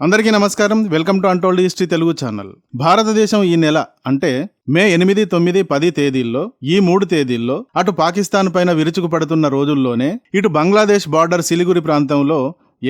అందరికీ నమస్కారం. Welcome to Untold History Telugu channel. భారతదేశం ఈ నెల అంటే మే ఎనిమిది తొమ్మిది పది తేదీల్లో ఈ మూడు తేదీల్లో అటు పాకిస్తాన్ పైన విరుచుకుపడుతున్న రోజుల్లోనే ఇటు బంగ్లాదేశ్ బార్డర్ సిలిగురి ప్రాంతంలో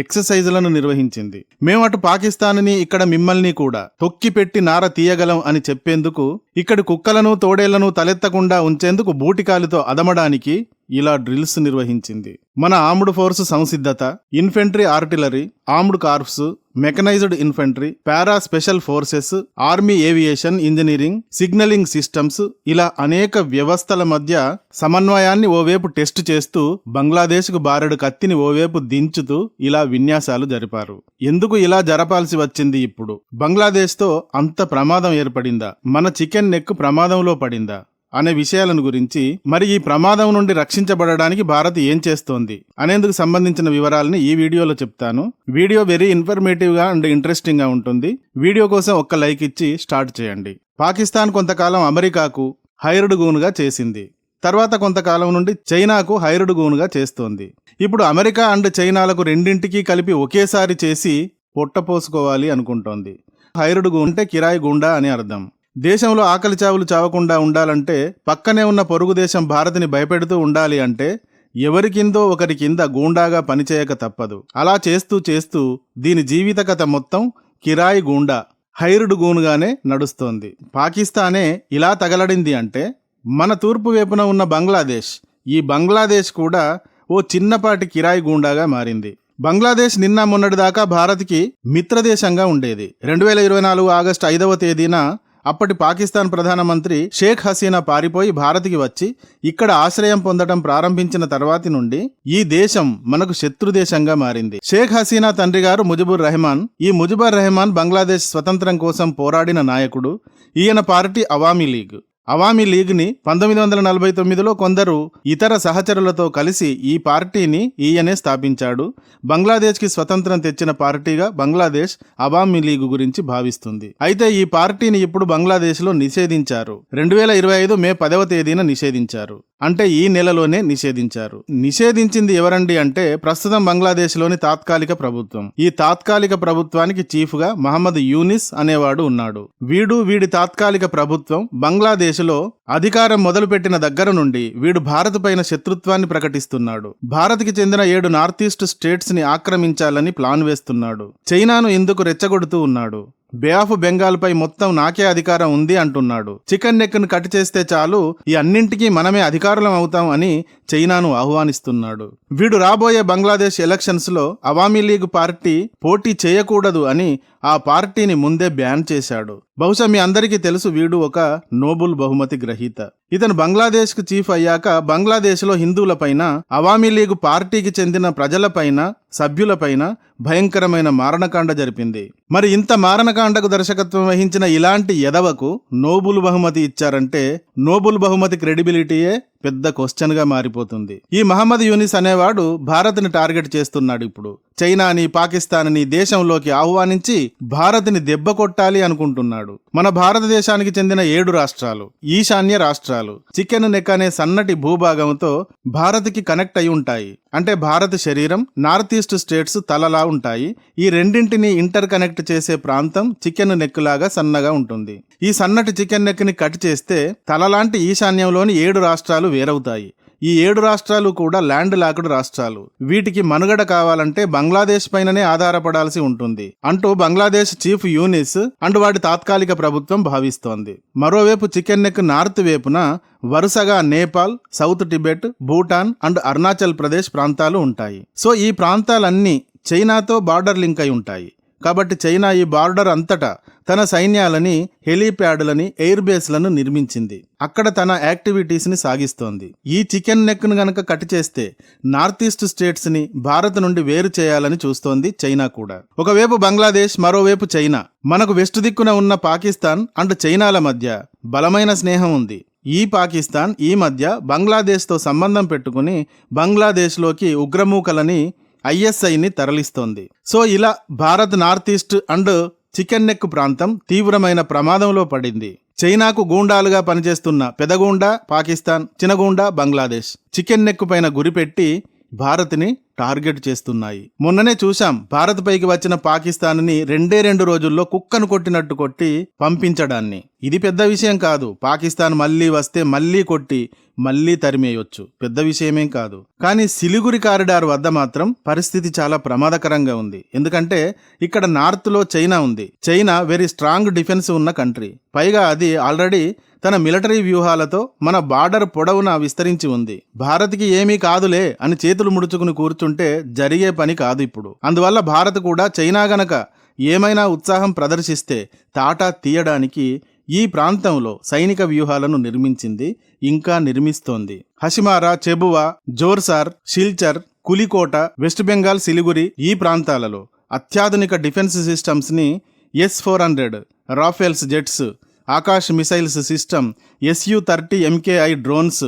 ఎక్సర్సైజులను నిర్వహించింది. మేము అటు పాకిస్తాన్ని ఇక్కడ మిమ్మల్ని కూడా తొక్కి పెట్టి నార తీయగలం అని చెప్పేందుకు ఇక్కడి కుక్కలను తోడేళ్ళను తలెత్తకుండా ఉంచేందుకు బూటికాలితో అదమడానికి ఇలా డ్రిల్స్ నిర్వహించింది. మన ఆర్మ్డ్ ఫోర్స్ సంసిద్ధత infantry artillery armed corps mechanised infantry para special forces army aviation engineering signalling systems ఇలా అనేక వ్యవస్థల మధ్య సమన్వయాన్ని ఓవైపు టెస్ట్ చేస్తూ బంగ్లాదేశ్కు బారెడు కత్తిని ఓవైపు దించుతూ ఇలా విన్యాసాలు జరిపారు. ఎందుకు ఇలా జరపాల్సి వచ్చింది ఇప్పుడు? బంగ్లాదేశ్తో అంత ప్రమాదం ఏర్పడిందా? మన చికెన్ నెక్ ప్రమాదంలో పడిందా? అనే విషయాలను గురించి మరి ఈ ప్రమాదం నుండి రక్షించబడడానికి భారత్ ఏం చేస్తోంది అనేందుకు సంబంధించిన వివరాలని ఈ వీడియోలో చెప్తాను. వీడియో వెరీ ఇన్ఫర్మేటివ్గా అండ్ ఇంట్రెస్టింగ్గా ఉంటుంది. వీడియో కోసం ఒక్క లైక్ ఇచ్చి స్టార్ట్ చేయండి. పాకిస్తాన్ కొంతకాలం అమెరికాకు హైర్డ్ గూనుగా చేసింది. తర్వాత కొంతకాలం నుండి చైనాకు హైర్డ్ గూనుగా చేస్తోంది. ఇప్పుడు అమెరికా అండ్ చైనాలకు రెండింటికి కలిపి ఒకేసారి చేసి పొట్టపోసుకోవాలి అనుకుంటోంది. హైరుడ్ గూన్ అంటే కిరాయి గుండా అని అర్థం. దేశంలో ఆకలి చావులు చావకుండా ఉండాలంటే పక్కనే ఉన్న పొరుగు దేశం భారత్ని భయపెడుతూ ఉండాలి అంటే ఎవరి కిందో ఒకరి కింద గూండాగా పనిచేయక తప్పదు. అలా చేస్తూ చేస్తూ దీని జీవిత కథ మొత్తం కిరాయి గూండా హైరుడు గూనుగానే నడుస్తోంది. పాకిస్తానే ఇలా తగలడింది అంటే మన తూర్పు వైపున ఉన్న బంగ్లాదేశ్ ఈ బంగ్లాదేశ్ కూడా ఓ చిన్నపాటి కిరాయి గూండాగా మారింది. బంగ్లాదేశ్ నిన్న మొన్నటిదాకా భారత్కి మిత్రదేశంగా ఉండేది. రెండు వేల ఇరవై నాలుగు ఆగస్టు ఐదవ తేదీన అప్పటి పాకిస్తాన్ ప్రధానమంత్రి షేక్ హసీనా పారిపోయి భారత్కి వచ్చి ఇక్కడ ఆశ్రయం పొందడం ప్రారంభించిన తర్వాతి నుండి ఈ దేశం మనకు శత్రు దేశంగా మారింది. షేక్ హసీనా తండ్రి గారు ముజిబుర్ రెహమాన్ ఈ ముజిబుర్ రెహమాన్ బంగ్లాదేశ్ స్వతంత్రం కోసం పోరాడిన నాయకుడు ఈయన పార్టీ అవామీ లీగ్. అవామీ లీగ్ని పంతొమ్మిది వందల నలభై తొమ్మిదిలో కొందరు ఇతర సహచరులతో కలిసి ఈ పార్టీని ఈయనే స్థాపించాడు. బంగ్లాదేశ్కి స్వతంత్రం తెచ్చిన పార్టీగా బంగ్లాదేశ్ అవామీ లీగ్ గురించి భావిస్తుంది. అయితే ఈ పార్టీని ఇప్పుడు బంగ్లాదేశ్లో నిషేధించారు. రెండు వేల ఇరవై ఐదు మే పదవ తేదీన నిషేధించారు. అంటే ఈ నెలలోనే నిషేధించారు. నిషేధించింది ఎవరండి అంటే ప్రస్తుతం బంగ్లాదేశ్లోని తాత్కాలిక ప్రభుత్వం. ఈ తాత్కాలిక ప్రభుత్వానికి చీఫ్గా మహమ్మద్ యూనిస్ అనేవాడు ఉన్నాడు. వీడు వీడి తాత్కాలిక ప్రభుత్వం బంగ్లాదేశ్ బంగ్లాదేశ్లో అధికారం మొదలుపెట్టిన దగ్గర నుండి వీడు భారత్ పైన శత్రుత్వాన్ని ప్రకటిస్తున్నాడు. భారత్కి చెందిన ఏడు నార్త్ ఈస్ట్ స్టేట్స్ని ఆక్రమించాలని ప్లాన్ వేస్తున్నాడు. చైనాను ఇందుకు రెచ్చగొడుతూ ఉన్నాడు. బే ఆఫ్ బెంగాల్పై మొత్తం నాకే అధికారం ఉంది అంటున్నాడు. చికెన్ నెక్ను కట్ చేస్తే చాలు ఈ అన్నింటికీ మనమే అధికారులం అవుతాం అని చైనాను ఆహ్వానిస్తున్నాడు. వీడు రాబోయే బంగ్లాదేశ్ ఎలక్షన్స్లో అవామీ లీగ్ పార్టీ పోటీ చేయకూడదు అని ఆ పార్టీని ముందే బ్యాన్ చేశాడు. బహుశా మీ అందరికీ తెలుసు వీడు ఒక నోబుల్ బహుమతి గ్రహీత. ఇతను బంగ్లాదేశ్కు చీఫ్ అయ్యాక బంగ్లాదేశ్లో హిందువులపైన అవామీ లీగ్ పార్టీకి చెందిన ప్రజలపైన సభ్యులపైన భయంకరమైన మారణకాండ జరిపింది. మరి ఇంత మారణకాండకు దర్శకత్వం వహించిన ఇలాంటి ఎదవకు నోబుల్ బహుమతి ఇచ్చారంటే నోబుల్ బహుమతి క్రెడిబిలిటీయే పెద్ద క్వశ్చన్గా మారిపోతుంది. ఈ మహమ్మద్ యూనిస్ అనేవాడు భారత్ని టార్గెట్ చేస్తున్నాడు ఇప్పుడు. చైనాని పాకిస్తాన్ని దేశంలోకి ఆహ్వానించి భారత్ని దెబ్బ కొట్టాలి అనుకుంటున్నాడు. మన భారతదేశానికి చెందిన ఏడు రాష్ట్రాలు ఈశాన్య రాష్ట్రాలు చికెన్ నెక్ అనే సన్నటి భూభాగంతో భారత్కి కనెక్ట్ అయి ఉంటాయి. అంటే భారత శరీరం నార్త్ ఈస్ట్ స్టేట్స్ తలలా ఉంటాయి. ఈ రెండింటిని ఇంటర్ కనెక్ట్ చేసే ప్రాంతం చికెన్ నెక్ లాగా సన్నగా ఉంటుంది. ఈ సన్నటి చికెన్ నెక్ని కట్ చేస్తే తలలాంటి ఈశాన్యంలోని ఏడు రాష్ట్రాలు వేరవుతాయి. ఈ ఏడు రాష్ట్రాలు కూడా ల్యాండ్ లాక్డ్ రాష్ట్రాలు. వీటికి మనుగడ కావాలంటే బంగ్లాదేశ్ పైననే ఆధారపడాల్సి ఉంటుంది. అంటూ బంగ్లాదేశ్ చీఫ్ యూనిస్ అండ్ వాటి తాత్కాలిక ప్రభుత్వం భావిస్తోంది. మరోవైపు చికెన్ నెక్ నార్త్ వైపున వరుసగా Nepal south Tibet Bhutan and Arunachal Pradesh ప్రాంతాలు ఉంటాయి. సో ఈ ప్రాంతాలన్నీ చైనాతో బార్డర్ లింక్ అయి ఉంటాయి. కాబట్టి చైనా ఈ బార్డర్ అంతటా తన సైన్యాలని హెలీప్యాడ్లని ఎయిర్ బేస్లను నిర్మించింది. అక్కడ తన యాక్టివిటీస్ని సాగిస్తోంది. ఈ చికెన్ నెక్ను గనక కట్ చేస్తే నార్త్ ఈస్ట్ స్టేట్స్ని భారత్ నుండి వేరు చేయాలని చూస్తోంది చైనా కూడా. ఒకవైపు బంగ్లాదేశ్ మరోవైపు చైనా. మనకు వెస్ట్ దిక్కున ఉన్న పాకిస్తాన్ అండ్ చైనాల మధ్య బలమైన స్నేహం ఉంది. ఈ పాకిస్తాన్ ఈ మధ్య బంగ్లాదేశ్తో సంబంధం పెట్టుకుని బంగ్లాదేశ్లోకి ఉగ్రమూకలని ఐఎస్ఐని తరలిస్తోంది. సో ఇలా Bharat north east and chicken neck ప్రాంతం తీవ్రమైన ప్రమాదంలో పడింది. చైనాకు గూండాలుగా పనిచేస్తున్న పెదగూండా పాకిస్తాన్ చినగూండా బంగ్లాదేశ్ చికెన్ నెక్ పైన గురిపెట్టి భారత్ని టార్గెట్ చేస్తున్నాయి. మొన్ననే చూశాం భారత్ పైకి వచ్చిన పాకిస్తాన్ని రెండే రెండు రోజుల్లో కుక్కను కొట్టినట్టు కొట్టి పంపించడాన్ని. ఇది పెద్ద విషయం కాదు. పాకిస్తాన్ మళ్ళీ వస్తే మళ్ళీ కొట్టి మళ్ళీ తరిమేయొచ్చు. పెద్ద విషయమేం కాదు. కానీ సిలిగురి కారిడార్ వద్ద మాత్రం పరిస్థితి చాలా ప్రమాదకరంగా ఉంది. ఎందుకంటే ఇక్కడ నార్త్లో చైనా ఉంది. చైనా వెరీ స్ట్రాంగ్ డిఫెన్స్ ఉన్న కంట్రీ. పైగా అది ఆల్రెడీ తన మిలిటరీ వ్యూహాలతో మన బార్డర్ పొడవునా విస్తరించి ఉంది. భారత్కి ఏమీ కాదులే అని చేతులు ముడుచుకుని కూర్చుంటే జరిగే పని కాదు ఇప్పుడు. అందువల్ల భారత్ కూడా చైనా గనక ఏమైనా ఉత్సాహం ప్రదర్శిస్తే తాటా తీయడానికి ఈ ప్రాంతంలో సైనిక వ్యూహాలను నిర్మించింది ఇంకా నిర్మిస్తోంది. హషిమారా చెబువా జోర్సార్ షిల్చర్ కులికోట వెస్ట్ బెంగాల్ సిలిగురి ఈ ప్రాంతాలలో అత్యాధునిక defence సిస్టమ్స్ని S four hundred Rafales jets Akash missiles system SU thirty MKI drones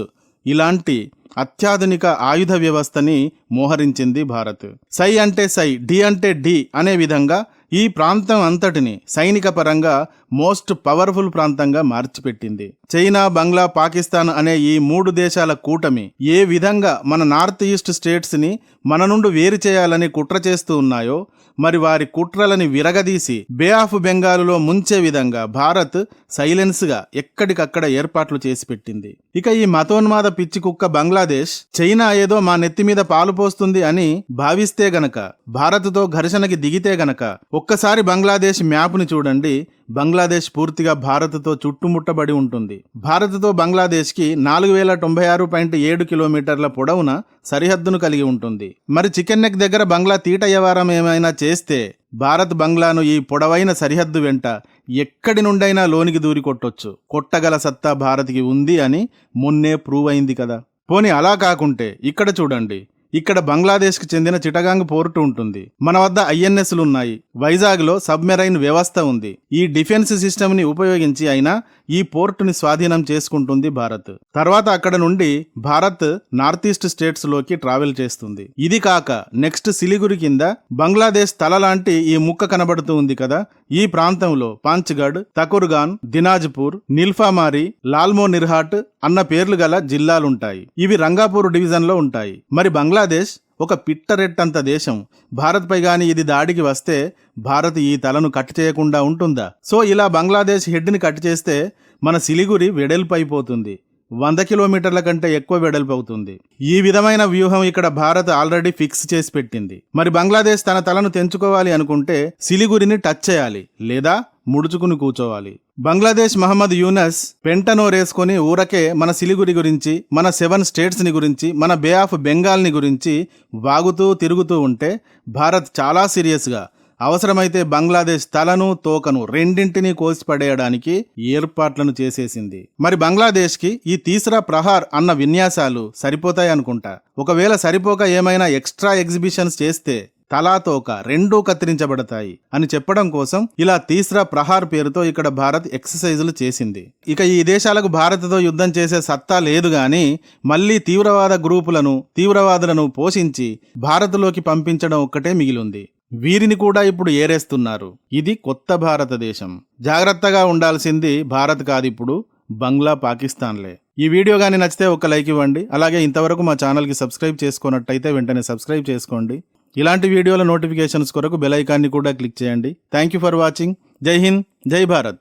ఇలాంటి అత్యాధునిక ఆయుధ వ్యవస్థని మోహరించింది భారత్. సై అంటే సై డి అంటే డి అనే విధంగా ఈ ప్రాంతం అంతటిని సైనిక పరంగా మోస్ట్ పవర్ఫుల్ ప్రాంతంగా మార్చిపెట్టింది. చైనా బంగ్లా పాకిస్తాన్ అనే ఈ మూడు దేశాల కూటమి ఏ విధంగా మన నార్త్ ఈస్ట్ స్టేట్స్ని మన నుండి వేరు చేయాలని కుట్ర చేస్తూ ఉన్నాయో మరి వారి కుట్రలని విరగదీసి బే ఆఫ్ బెంగాలులో ముంచే విధంగా భారత్ సైలెన్స్గా ఎక్కడికక్కడ ఏర్పాట్లు చేసి పెట్టింది. ఇక ఈ మతోన్మాద పిచ్చి కుక్క బంగ్లాదేశ్ చైనా ఏదో మా నెత్తి మీద పాలు పోస్తుంది అని భావిస్తే గనక భారత్తో ఘర్షణకి దిగితే గనక ఒక్కసారి బంగ్లాదేశ్ మ్యాప్ని చూడండి బంగ్లాదేశ్ పూర్తిగా భారత్తో చుట్టుముట్టబడి ఉంటుంది. భారత్తో బంగ్లాదేశ్కి నాలుగు వేల తొంభై ఆరు పాయింట్ ఏడు కిలోమీటర్ల పొడవున సరిహద్దును కలిగి ఉంటుంది. మరి చికెన్ నెక్ దగ్గర బంగ్లా తీట వ్యవహారం ఏమైనా చేస్తే భారత్ బంగ్లాను ఈ పొడవైన సరిహద్దు వెంట ఎక్కడి నుండైనా లోనికి దూరి కొట్టొచ్చు. కొట్టగల సత్తా భారత్కి ఉంది అని మొన్నే ప్రూవ్ అయింది కదా. పోనీ అలా కాకుంటే ఇక్కడ చూడండి. ఇక్కడ బంగ్లాదేశ్కు చెందిన చిటగాంగ్ పోర్టు ఉంటుంది. మన వద్ద ఐఎన్ఎస్లు ఉన్నాయి వైజాగ్లో సబ్మెరైన్ వ్యవస్థ ఉంది. ఈ డిఫెన్స్ సిస్టమ్ని ఉపయోగించి అయినా ఈ పోర్టుని స్వాధీనం చేసుకుంటుంది భారత్. తర్వాత అక్కడ నుండి భారత్ నార్త్ ఈస్ట్ స్టేట్స్లోకి ట్రావెల్ చేస్తుంది. ఇది కాక నెక్స్ట్ సిలిగురి కింద బంగ్లాదేశ్ తల లాంటి ఈ ముక్క కనబడుతూ ఉంది కదా? ఈ ప్రాంతంలో పాంచ్గఢ్ తకుర్గాన్ దినాజ్పూర్ నిల్ఫామారి లాల్మో నిర్హాట్ అన్న పేర్లు గల జిల్లాలుంటాయి. ఇవి రంగాపూర్ డివిజన్లో ఉంటాయి. మరి బంగ్లాదేశ్ ఒక పిట్టరెట్టంత దేశం. భారత్పై గాని ఇది దాడికి వస్తే భారత్ ఈ తలను కట్ చేయకుండా ఉంటుందా? సో ఇలా బంగ్లాదేశ్ హెడ్ని కట్ చేస్తే మన సిలిగురి వెడల్పు అయిపోతుంది వంద కిలోమీటర్ల కంటే ఎక్కువ వెడల్పు అవుతుంది ఈ విధమైన వ్యూహం ఇక్కడ భారత్ ఆల్రెడీ ఫిక్స్ చేసి పెట్టింది. మరి బంగ్లాదేశ్ తన తలను తెంచుకోవాలి అనుకుంటే సిలిగురిని టచ్ చేయాలి లేదా? ముడుచుకుని కూర్చోవాలి. బంగ్లాదేశ్ మహమ్మద్ యూనస్ పెంటనోరేసుకొని ఊరకే మన సిలిగురి గురించి మన సెవెన్ స్టేట్స్ని గురించి మన బే ఆఫ్ బెంగాల్ని గురించి వాగుతూ తిరుగుతూ ఉంటే భారత్ చాలా సీరియస్గా అవసరమైతే బంగ్లాదేశ్ తలను తోకను రెండింటినీ కోసిపడేయడానికి ఏర్పాట్లను చేసేసింది. మరి బంగ్లాదేశ్కి ఈ తీసరా ప్రహార్ అన్న విన్యాసాలు సరిపోతాయి అనుకుంటా ఒకవేళ సరిపోక ఏమైనా ఎక్స్ట్రా ఎగ్జిబిషన్స్ చేస్తే తలా తోక రెండూ కత్తిరించబడతాయి అని చెప్పడం కోసం ఇలా తీస్రా ప్రహార్ పేరుతో ఇక్కడ భారత్ ఎక్సర్సైజులు చేసింది. ఇక ఈ దేశాలకు భారత్తో యుద్ధం చేసే సత్తా లేదు గాని మళ్ళీ తీవ్రవాద గ్రూపులను తీవ్రవాదులను పోషించి భారత్లోకి పంపించడం ఒక్కటే మిగిలింది. వీరిని కూడా ఇప్పుడు ఏరేస్తున్నారు. ఇది కొత్త భారతదేశం జాగ్రత్తగా ఉండాల్సింది భారత్ కాదు ఇప్పుడు బంగ్లా పాకిస్తాన్లే. ఈ వీడియో కానీ నచ్చితే ఒక లైక్ ఇవ్వండి. అలాగే ఇంతవరకు మా ఛానల్కి సబ్స్క్రైబ్ చేసుకున్నట్టయితే వెంటనే సబ్స్క్రైబ్ చేసుకోండి. ఇలాంటి వీడియోల నోటిఫికేషన్స్ కొరకు బెల్ ఐకాన్ని కూడా క్లిక్ చేయండి. థ్యాంక్ యూ ఫర్ వాచింగ్ జై హింద్ జై భారత్.